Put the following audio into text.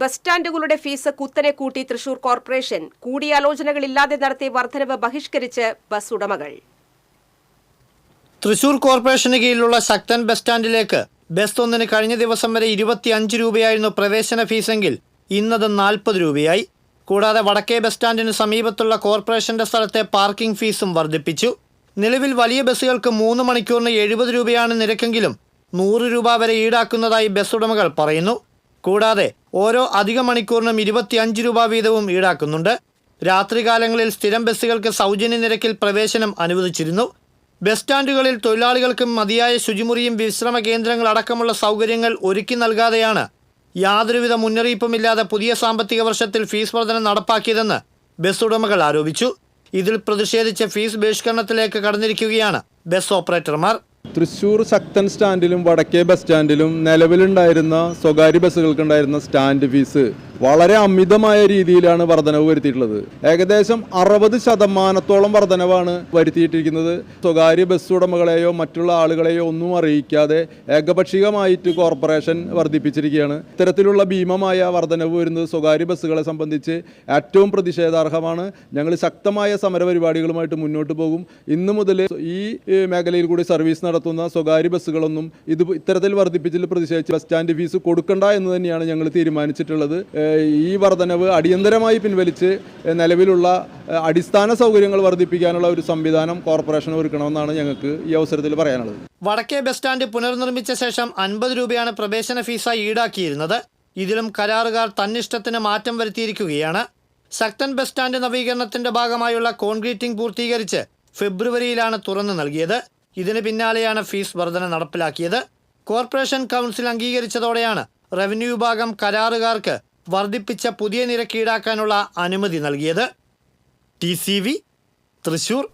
Bus സ്റ്റാൻഡുകളുടെ fees കുത്തനെ കൂട്ടി Thrissur corporation. കൂടിയാലോചനകളില്ലാതെ നടത്തിയ വർധനവ് ബഹിഷ്കരിച്ച് ബസ് ഉടമകൾ. തൃശൂർ കോർപ്പറേഷന് കീഴിലുള്ള ശക്തൻ ബസ് സ്റ്റാൻഡിലേക്ക് ബസ് ഒന്നിന് കഴിഞ്ഞ ദിവസം വരെ ഇരുപത്തിയഞ്ച് രൂപയായിരുന്നു പ്രവേശന ഫീസെങ്കിൽ ഇന്നത് നാൽപ്പത് രൂപയായി. കൂടാതെ വടക്കേ ബസ് സ്റ്റാൻഡിന് സമീപത്തുള്ള കോർപ്പറേഷന്റെ സ്ഥലത്തെ പാർക്കിംഗ് ഫീസും വർദ്ധിപ്പിച്ചു. നിലവിൽ വലിയ ബസ്സുകൾക്ക് മൂന്ന് മണിക്കൂറിന് എഴുപത് രൂപയാണ് നിരക്കെങ്കിലും നൂറ് രൂപ വരെ ഈടാക്കുന്നതായി ബസ് ഉടമകൾ പറയുന്നു. കൂടാതെ ഓരോ അധിക മണിക്കൂറിനും ഇരുപത്തിയഞ്ച് രൂപ വീതവും ഈടാക്കുന്നുണ്ട്. രാത്രികാലങ്ങളിൽ സ്ഥിരം ബസ്സുകൾക്ക് സൗജന്യ നിരക്കിൽ പ്രവേശനം അനുവദിച്ചിരുന്നു. ബസ് സ്റ്റാൻഡുകളിൽ തൊഴിലാളികൾക്കും മതിയായ ശുചിമുറിയും വിശ്രമ കേന്ദ്രങ്ങൾ അടക്കമുള്ള സൗകര്യങ്ങൾ ഒരുക്കി നൽകാതെയാണ് യാതൊരുവിധ മുന്നറിയിപ്പുമില്ലാതെ പുതിയ സാമ്പത്തിക വർഷത്തിൽ ഫീസ് വർധന നടപ്പാക്കിയതെന്ന് ബസ് ഉടമകൾ ആരോപിച്ചു. ഇതിൽ പ്രതിഷേധിച്ച് ഫീസ് ബഹിഷ്കരണത്തിലേക്ക് കടന്നിരിക്കുകയാണ് ബസ് ഓപ്പറേറ്റർമാർ. തൃശ്ശൂർ ശക്തൻ സ്റ്റാൻഡിലും വടക്കേ ബസ് സ്റ്റാൻഡിലും നിലവിലുണ്ടായിരുന്ന സ്വകാര്യ ബസ്സുകൾക്കുണ്ടായിരുന്ന സ്റ്റാൻഡ് ഫീസ്. വളരെ അമിതമായ രീതിയിലാണ് വർധനവ് വരുത്തിയിട്ടുള്ളത്. ഏകദേശം അറുപത് ശതമാനത്തോളം വർധനവാണ് വരുത്തിയിട്ടിരിക്കുന്നത്. സ്വകാര്യ ബസ് ഉടമകളെയോ മറ്റുള്ള ആളുകളെയോ ഒന്നും അറിയിക്കാതെ ഏകപക്ഷീയമായിട്ട് കോർപ്പറേഷൻ വർദ്ധിപ്പിച്ചിരിക്കുകയാണ്. ഇത്തരത്തിലുള്ള ഭീമമായ വർധനവ് വരുന്നത് സ്വകാര്യ ബസ്സുകളെ സംബന്ധിച്ച് ഏറ്റവും പ്രതിഷേധാർഹമാണ്. ഞങ്ങൾ ശക്തമായ സമരപരിപാടികളുമായിട്ട് മുന്നോട്ട് പോകും. ഇന്നു മുതൽ ഈ മേഖലയിൽ കൂടി സർവീസ് നടത്തുന്ന സ്വകാര്യ ബസ്സുകളൊന്നും ഇത് ഇത്തരത്തിൽ വർദ്ധിപ്പിച്ചതിൽ പ്രതിഷേധിച്ച് ബസ് സ്റ്റാൻഡ് ഫീസ് കൊടുക്കണ്ട എന്ന് തന്നെയാണ് ഞങ്ങൾ തീരുമാനിച്ചിട്ടുള്ളത്. ഈ വർധനവ് അടിയന്തരമായി പിൻവലിച്ച് നിലവിലുള്ള അടിസ്ഥാന സൗകര്യങ്ങൾ വർദ്ധിപ്പിക്കാനുള്ള ഒരു സംവിധാനം കോർപ്പറേഷൻ ഒരുക്കണമെന്നാണ് ഞങ്ങൾക്ക് ഈ അവസരത്തിൽ പറയാനുള്ളത്. വടക്കേ ബസ് സ്റ്റാൻഡ് പുനർനിർമ്മിച്ച ശേഷം അൻപത് രൂപയാണ് പ്രവേശന ഫീസായി ഈടാക്കിയിരുന്നത്. ഇതിലും കരാറുകാർ തന്നിഷ്ടത്തിന് മാറ്റം വരുത്തിയിരിക്കുകയാണ്. ശക്തൻ ബസ് സ്റ്റാൻഡ് നവീകരണത്തിന്റെ ഭാഗമായുള്ള കോൺക്രീറ്റിംഗ് പൂർത്തീകരിച്ച് ഫെബ്രുവരിയിലാണ് തുറന്നു നൽകിയത്. ഇതിന് പിന്നാലെയാണ് ഫീസ് വർധന നടപ്പിലാക്കിയത്. കോർപ്പറേഷൻ കൗൺസിൽ അംഗീകരിച്ചതോടെയാണ് റവന്യൂ വിഭാഗം കരാറുകാർക്ക് വർദ്ധിപ്പിച്ച പുതിയ നിരക്ക് ഈടാക്കാനുള്ള അനുമതി നൽകിയത് ടി തൃശൂർ